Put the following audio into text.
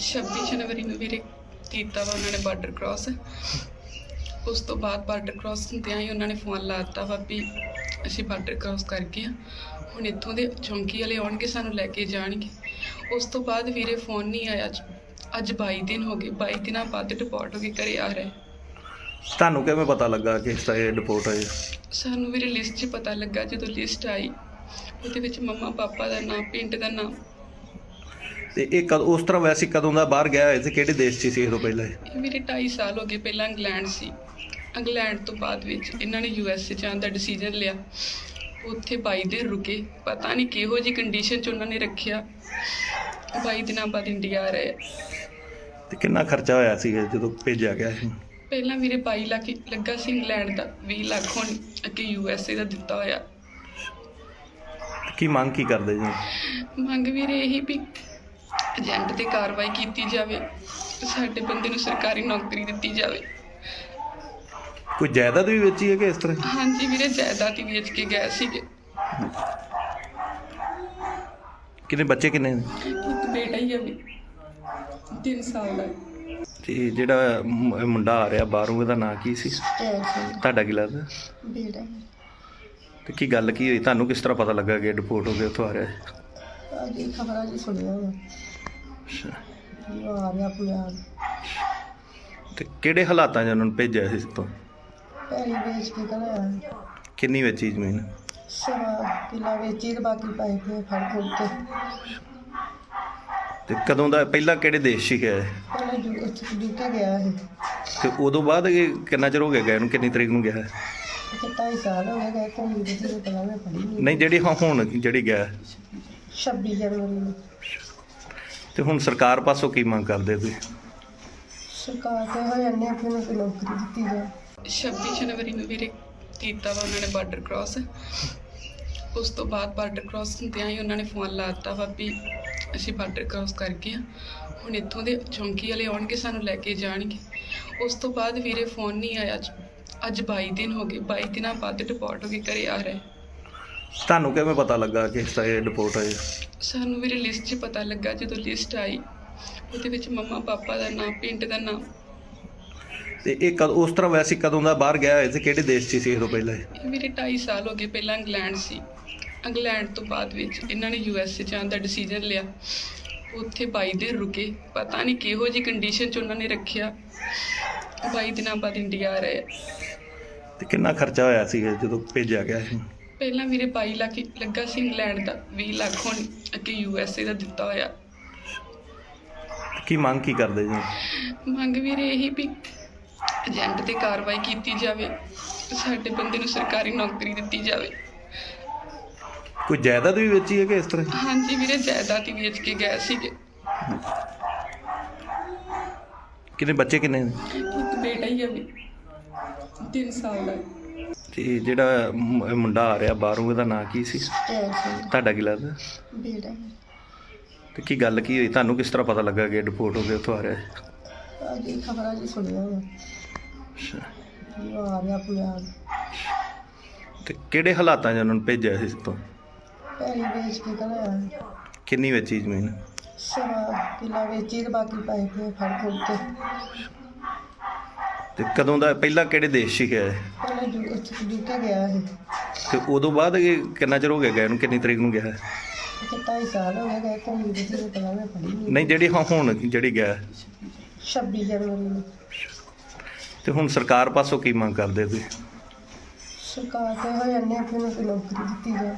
26 ਜਨਵਰੀ ਨੂੰ ਵੀਰੇ ਕੀਤਾ ਵਾ ਉਹਨਾਂ ਨੇ ਬਾਰਡਰ ਕ੍ਰਾਸ ਉਸ ਤੋਂ ਬਾਅਦ ਬਾਰਡਰ ਕ੍ਰਾਸ ਹੁੰਦਿਆਂ ਹੀ ਉਹਨਾਂ ਨੇ ਫੋਨ ਲਾਤਾ ਵਾ ਵੀ ਅਸੀਂ ਬਾਰਡਰ ਕ੍ਰਾਸ ਕਰ ਗਏ ਆ ਹੁਣ ਇੱਥੋਂ ਦੇ ਚੌਂਕੀ ਵਾਲੇ ਆਉਣਗੇ ਸਾਨੂੰ ਲੈ ਕੇ ਜਾਣਗੇ। ਉਸ ਤੋਂ ਬਾਅਦ ਵੀਰੇ ਫੋਨ ਨਹੀਂ ਆਇਆ। ਅੱਜ- ਅੱਜ 22 ਦਿਨ ਹੋ ਗਏ। 22 ਦਿਨਾਂ ਬਾਅਦ ਰਿਪੋਰਟ ਹੋ ਕੇ ਘਰੇ ਆ ਰਹੇ। ਤੁਹਾਨੂੰ ਕਿਵੇਂ ਪਤਾ ਲੱਗਾ ਕਿ ਇਸ ਇਹ ਰਿਪੋਰਟ ਆਈ ਸਾਨੂੰ ਵੀਰੇ ਲਿਸਟ 'ਚ ਪਤਾ ਲੱਗਾ ਜਦੋਂ ਲਿਸਟ ਆਈ। ਉਹਦੇ ਵਿੱਚ ਮੰਮਾ ਪਾਪਾ ਦਾ ਨਾਮ ਪਿੰਡ ਦਾ ਨਾਮ। ਤੇ ਇਹ ਕਦ ਉਸ ਤਰ੍ਹਾਂ ਵੈਸੇ ਕਦੋਂ ਦਾ ਬਾਹਰ ਗਿਆ ਹੋਇਆ ਸੀ? ਕਿਹੜੇ ਦੇਸ਼ 'ਚ ਸੀ ਇਹ ਤੋਂ ਪਹਿਲਾਂ? ਇਹ? ਇਹ ਮੇਰੇ 2.5 ਸਾਲ ਹੋ ਗਏ ਪਹਿਲਾਂ ਇੰਗਲੈਂਡ ਸੀ। ਇੰਗਲੈਂਡ ਤੋਂ ਬਾਅਦ ਵਿੱਚ ਇਹਨਾਂ ਨੇ ਯੂ ਐਸ ਏ ਜਾਣ ਦਾ ਡਿਸੀਜਨ ਲਿਆ। ਉੱਥੇ 22 ਦਿਨ ਰੁਕੇ। ਪਤਾ ਨਹੀਂ ਕਿਹੋ ਜੀ ਕੰਡੀਸ਼ਨ 'ਚ ਉਹਨਾਂ ਨੇ ਰੱਖਿਆ। 22 ਦਿਨਾਂ ਬਾਅਦ ਇੰਡੀਆ ਆ ਰਹੇ ਆ। ਤੇ ਕਿੰਨਾ ਖਰਚਾ ਹੋਇਆ ਸੀ ਜਦੋਂ ਭੇਜਿਆ ਗਿਆ ਸੀ? ਪਹਿਲਾਂ ਵੀਰੇ 22 ਲੱਖ ਹੀ ਲੱਗਾ ਸੀ ਇੰਗਲੈਂਡ ਦਾ। 20 ਲੱਖ ਹੁਣ ਅੱਗੇ ਯੂ ਐਸ ਏ ਦਾ ਦਿੱਤਾ ਹੋਇਆ। ਕੀ ਮੰਗ ਕੀ ਕਰਦੇ ਜੀ? ਮੰਗ ਵੀਰੇ ਇਹੀ ਵੀ ਏਜੰਟ ਤੇ ਕਾਰਵਾਈ ਕੀਤੀ ਜਾਵੇ ਸਾਡੇ ਬੰਦੇ ਨੂੰ ਸਰਕਾਰੀ ਨੌਕਰੀ ਦਿੱਤੀ ਜਾਵੇ। ਕੋਈ ਜਾਇਦਾਦ ਵੀ ਵੇਚੀ ਹੈ ਕਿ ਇਸ ਤਰ੍ਹਾਂ? ਹਾਂਜੀ ਵੀਰੇ ਜਾਇਦਾਦ ਹੀ ਵੇਚ ਕੇ ਗਏ ਸੀਗੇ। ਕਿੰਨੇ ਬੱਚੇ ਕਿੰਨੇ ਨੇ? ਇੱਕ ਬੇਟਾ ਹੀ ਹੈ ਵੀ 3 ਸਾਲ ਦਾ ਤੇ ਜਿਹੜਾ ਮ- ਮੁੰਡਾ ਆ ਰਿਹਾ ਬਾਹਰੋਂ ਉਹਦਾ ਨਾਂ ਕੀ ਸੀ? ਤੁਹਾਡਾ ਕੀ ਲੱਗਦਾ? ਬੇੜਾ ਤੇ ਕੀ ਗੱਲ ਕੀ ਹੋਈ? ਤੁਹਾਨੂੰ ਕਿਸ ਤਰ੍ਹਾਂ ਪਤਾ ਲੱਗਾ ਕਿ ਰਿਪੋਰਟ ਹੋ ਗਿਆ ਉੱਥੋਂ ਆ ਰਿਹਾ ਹੈ? ਅੱਜ ਖਬਰਾਂ ਜੀ ਸੁਣਿਆ ਵਾ ਅੱਛਾ। ਆ ਰਿਹਾ ਤੇ ਕਿਹੜੇ ਹਾਲਾਤਾਂ 'ਚ ਉਹਨਾਂ ਨੂੰ ਭੇਜਿਆ ਸੀ ਇਸ ਤੋਂ ਪੈਲੀ ਵੇਚ ਕੇ ਘਲਿਆ ਕਿੰਨੀ ਵੇਚੀ ਜ਼ਮੀਨ ਸਵਾ ਕਿੱਲਾ ਵੇਚੀ ਤੇ ਬਾਕੀ ਪੈਸੇ ਫੇਰ ਫੜ ਫੁੜ ਕੇ ਤੇ ਕਦੋਂ ਦਾ ਪਹਿਲਾਂ ਕਿਹੜੇ ਦੇਸ਼ 'ਚ ਗਿਆ ਇਹ? ਪਹਿਲਾਂ ਜੂ ਉੱਥੇ ਜੁਕੇ ਗਿਆ ਇਹ ਤੇ ਉਦੋਂ ਬਾਅਦ ਇਹ ਕਿੰਨਾ ਚਿਰ ਹੋ ਗਿਆ ਗਿਆ ਨੂੰ ਕਿੰਨੀ ਤਰੀਕ ਨੂੰ ਗਿਆ ਹੈ? ਇੱਥੇ ਢਾਈ ਸਾਲ ਹੋ ਗਏ ਗਏ ਕੋਈ ਪਤਾ ਮੈਂ ਪੜੀ ਨਹੀਂ ਨਹੀਂ ਜਿਹੜੀ ਹੁਣ- ਹੁਣ ਜਿਹੜੀ ਗਿਆ ਹੈ। 26 ਜਨਵਰੀ ਨੂੰ ਤੇ ਹੁਣ ਸਰਕਾਰ ਪਾਸੋਂ ਕੀ ਮੰਗ ਕਰਦੇ ਤੁਸੀਂ? ਸਰਕਾਰ ਤੇ ਹੋ ਜਾਂਦੇ ਫਿਰ ਨੂੰ ਕੋਈ ਨੌਕਰੀ ਦਿੱਤੀ ਜਾਏ 26 ਜਨਵਰੀ ਨੂੰ ਵੀਰੇ ਕੀਤਾ ਵਾ ਉਹਨਾਂ ਨੇ ਬਾਰਡਰ ਕ੍ਰਾਸ ਉਸ ਤੋਂ ਬਾਅਦ ਬਾਰਡਰ ਕ੍ਰਾਸ ਹੁੰਦਿਆਂ ਹੀ ਉਹਨਾਂ ਨੇ ਫੋਨ ਲਾਤਾ ਵਾ ਵੀ ਅਸੀਂ ਬਾਰਡਰ ਕ੍ਰਾਸ ਕਰ ਗਏ ਆ ਹੁਣ ਇੱਥੋਂ ਦੇ ਚੌਂਕੀ ਵਾਲੇ ਆਉਣਗੇ ਸਾਨੂੰ ਲੈ ਕੇ ਜਾਣਗੇ। ਉਸ ਤੋਂ ਬਾਅਦ ਵੀਰੇ ਫੋਨ ਨਹੀਂ ਆਇਆ। ਅੱਜ- ਅੱਜ 22 ਦਿਨ ਹੋ ਗਏ। 22 ਦਿਨਾਂ ਬਾਅਦ ਰਿਪੋਰਟ ਹੋ ਕੇ ਘਰੇ ਆ ਰਹੇ। ਤੁਹਾਨੂੰ ਕਿਵੇਂ ਪਤਾ ਲੱਗਾ ਕਿ ਇਸ ਤਰ੍ਹਾਂ ਇਹ ਰਿਪੋਰਟ ਆਈ? ਸਾਨੂੰ ਵੀਰੇ ਲਿਸਟ 'ਚ ਪਤਾ ਲੱਗਾ ਜਦੋਂ ਲਿਸਟ ਆਈ। ਉਹਦੇ ਵਿੱਚ ਮੰਮਾ ਪਾਪਾ ਦਾ ਨਾਮ ਪਿੰਡ ਦਾ ਨਾਮ। ਤੇ ਇਹ ਕਦ ਉਸ ਤਰ੍ਹਾਂ ਵੈਸੇ ਕਦੋਂ ਦਾ ਬਾਹਰ ਗਿਆ ਹੋਇਆ ਸੀ? ਕਿਹੜੇ ਦੇਸ਼ 'ਚ ਸੀ ਇਹ ਤੋਂ ਪਹਿਲਾਂ ਇਹ? ਇਹ ਮੇਰੇ 2.5 ਸਾਲ ਹੋ ਗਏ ਪਹਿਲਾਂ ਇੰਗਲੈਂਡ ਸੀ। ਇੰਗਲੈਂਡ ਤੋਂ ਬਾਅਦ ਵਿੱਚ ਇਹਨਾਂ ਨੇ ਯੂ ਐਸ ਏ ਜਾਣ ਦਾ ਡਿਸੀਜਨ ਲਿਆ। ਉੱਥੇ 22 ਦਿਨ ਰੁਕੇ। ਪਤਾ ਨਹੀਂ ਕਿਹੋ ਜੀ ਕੰਡੀਸ਼ਨ 'ਚ ਉਹਨਾਂ ਨੇ ਰੱਖਿਆ। 22 ਦਿਨਾਂ ਬਾਅਦ ਇੰਡੀਆ ਆ ਰਹੇ ਆ। ਤੇ ਕਿੰਨਾ ਖਰਚਾ ਹੋਇਆ ਸੀ ਜਦੋਂ ਭੇਜਿਆ ਗਿਆ ਸੀ? ਪਹਿਲਾਂ ਵੀਰੇ 22 ਲੱਖ ਲੱਗਾ ਸੀ ਇੰਗਲੈਂਡ ਦਾ 20 ਲੱਖ ਹੁਣ ਅੱਗੇ ਯੂ ਐਸ ਏ ਦਾ ਦਿੱਤਾ ਹੋਇਆ। ਕੀ ਮੰਗ ਕੀ ਕਰਦੇ ਜੀ? ਮੰਗ ਵੀਰੇ ਇਹੀ ਵੀ ਏਜੰਟ ਤੇ ਕਾਰਵਾਈ ਕੀਤੀ ਜਾਵੇ ਸਾਡੇ ਬੰਦੇ ਨੂੰ ਸਰਕਾਰੀ ਨੌਕਰੀ ਦਿੱਤੀ ਜਾਵੇ। ਕੋਈ ਜਾਇਦਾਦ ਵੀ ਵੇਚੀ ਹੈ ਕਿ ਇਸ ਤਰ੍ਹਾਂ? ਹਾਂਜੀ ਵੀਰੇ ਜਾਇਦਾਦ ਹੀ ਵੇਚ ਕੇ ਗਏ ਸੀਗੇ। ਕਿੰਨੇ ਬੱਚੇ ਕਿੰਨੇ ਨੇ? ਇੱਕ ਬੇਟਾ ਹੀ ਹੈ ਵੀ 3 ਸਾਲ ਦਾ। ਤੇ ਜਿਹੜਾ ਮ- ਮੁੰਡਾ ਆ ਰਿਹਾ ਬਾਹਰੋਂ ਉਹਦਾ ਨਾਂ ਕੀ ਸੀ? ਤੁਹਾਡਾ ਕੀ ਲੱਗਦਾ? ਬੇੜਾ ਤੇ ਕੀ ਗੱਲ ਕੀ ਹੋਈ? ਤੁਹਾਨੂੰ ਕਿਸ ਤਰ੍ਹਾਂ ਪਤਾ ਲੱਗਾ ਕਿ ਰਿਪੋਰਟ ਹੋ ਗਿਆ ਉੱਥੋਂ ਆ ਰਿਹਾ ਹੈ? ਅੱਜ ਇਹ ਖਬਰਾਂ ਜੀ ਸੁਣਿਆ ਵਾ ਅੱਛਾ। ਵੀ ਉਹ ਆ ਰਿਹਾ ਪੰਜਾਬ ਤੇ ਕਿਹੜੇ ਹਾਲਾਤਾਂ 'ਚ ਉਹਨਾਂ ਨੂੰ ਭੇਜਿਆ ਸੀ ਇਸ ਤੋਂ ਵੇਚ ਕੇ ਘਲਿਆ ਕਿੰਨੀ ਵੇਚੀ ਜ਼ਮੀਨ? ਸਵਾ ਕਿੱਲਾ ਵੇਚੀ ਤੇ ਬਾਕੀ ਪੈਸੇ ਫੇਰ ਫੜ ਫੁੜ ਕੇ। ਤੇ ਕਦੋਂ ਦਾ ਪਹਿਲਾਂ ਕਿਹੜੇ ਦੇਸ਼ 'ਚ ਗਿਆ ਇਹ? ਪਹਿਲਾਂ ਜੂ ਉੱਥੇ ਜੁਕੇ ਗਿਆ ਇਹ ਤੇ ਉਦੋਂ ਬਾਅਦ ਇਹ ਕਿੰਨਾ ਚਿਰ ਹੋ ਗਿਆ ਗਿਆ ਨੂੰ ਕਿੰਨੀ ਤਰੀਕ ਨੂੰ ਗਿਆ ਹੈ? ਢਾਈ ਸਾਲ ਗਏ ਗਏ ਮੈਂ ਨਹੀਂ ਨਹੀਂ ਜਿਹੜੀ ਹੁਣ- ਹੁਣ ਜਿਹੜੀ ਗਿਆ ਹੈ। 26 ਜਨਵਰੀ ਨੂੰ ਤੇ ਹੁਣ ਸਰਕਾਰ ਪਾਸੋਂ ਕੀ ਮੰਗ ਕਰਦੇ ਤੁਸੀਂ ਸਰਕਾਰ ਤੇ ਹੋ ਜਾਂਦੇ ਫਿਰ ਨੂੰ ਕੋਈ ਨੌਕਰੀ ਦਿੱਤੀ ਜਾਏ